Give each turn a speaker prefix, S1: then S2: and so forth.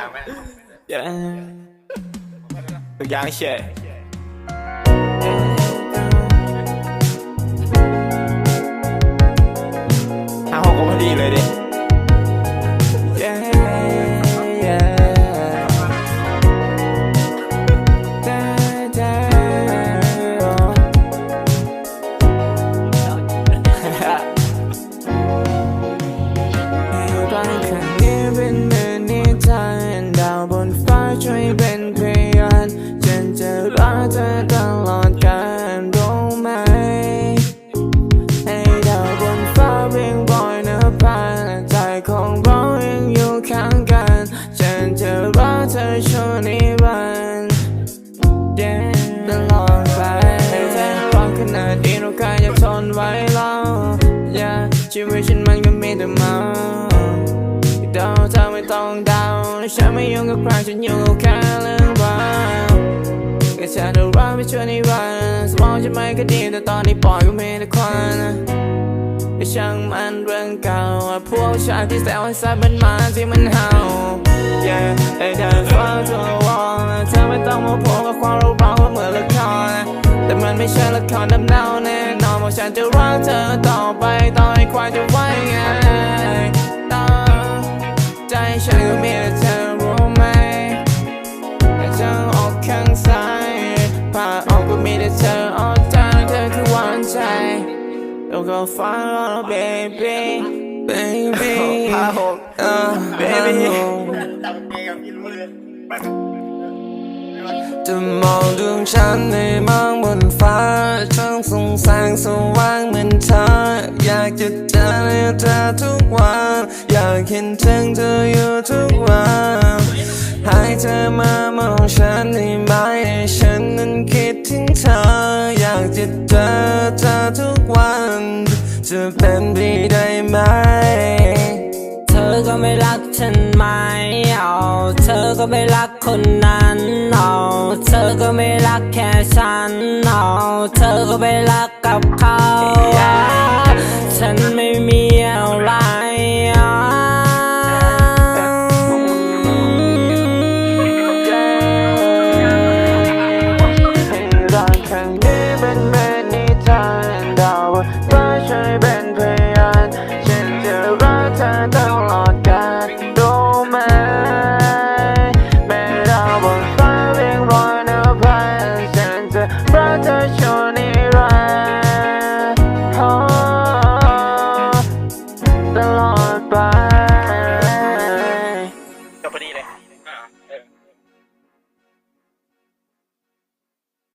S1: ยังไหม
S2: ตัวอย่างเฉยห้าหกก็พอดีเลยดิ รักเธอตลอดกาลรู้ไหมให้ดาวบนฟ้าเพียงบอยนภาใจของเรายังอยู่ข้างกันฉันจะรักเธอชั่วนิรันดร์ตลอดไปให้เธอร้องขนาดนี้เราใครจะทนไว้เรา Yeah ชีวิตฉันมันก็มีแต่เมาเดาเธอไม่ต้องเดาฉันไม่ยุ่งกับใครฉันอยู่กับแค่เรื่อ ไม่ช่วยในวันสมองฉันไม่ก็ดีแต่ตอนนี้ปล่อยก็มีแต่ควันก็ช่างมันเรื่องเก่า พวกชายที่แซวให้ใส่เป็นมาที่มันเห่า Yeah ได้เดินฟ้าทั่ววอนเธอไม่ต้องมาพูดกับความรู้ร้อนว่าเหมือนละครแต่มันไม่ใช่ละครดำเนาแน่นอนว่าฉันจะรักเธอต่อไปต่อให้ใครจะไว้ไง Don't go far, oh, baby, baby.
S3: ห้าหก
S2: Uh, baby.
S1: จำเพลงกับพี่รู้เลย
S3: จะมองดวงฉันในมองบนฟ้าช่างส่องแสงสว่างเหมือนเธอ อยากจะเจอเธอทุกวัน อยากเห็นถึงเธออยู่ทุกวัน ให้เธอมามองฉันได้ไหมให้ฉั นั้นคิดถึงเธอ อยากจะเจอเธอทุกวัน จะเป็นไปได้ไหม
S4: เธอก็ไม่รักฉันไหมเอาเธอก็ไม่รักคนนั้นเอาเธอก็ไม่รักแค่ฉันเอาเธอก็ไม่รักกับ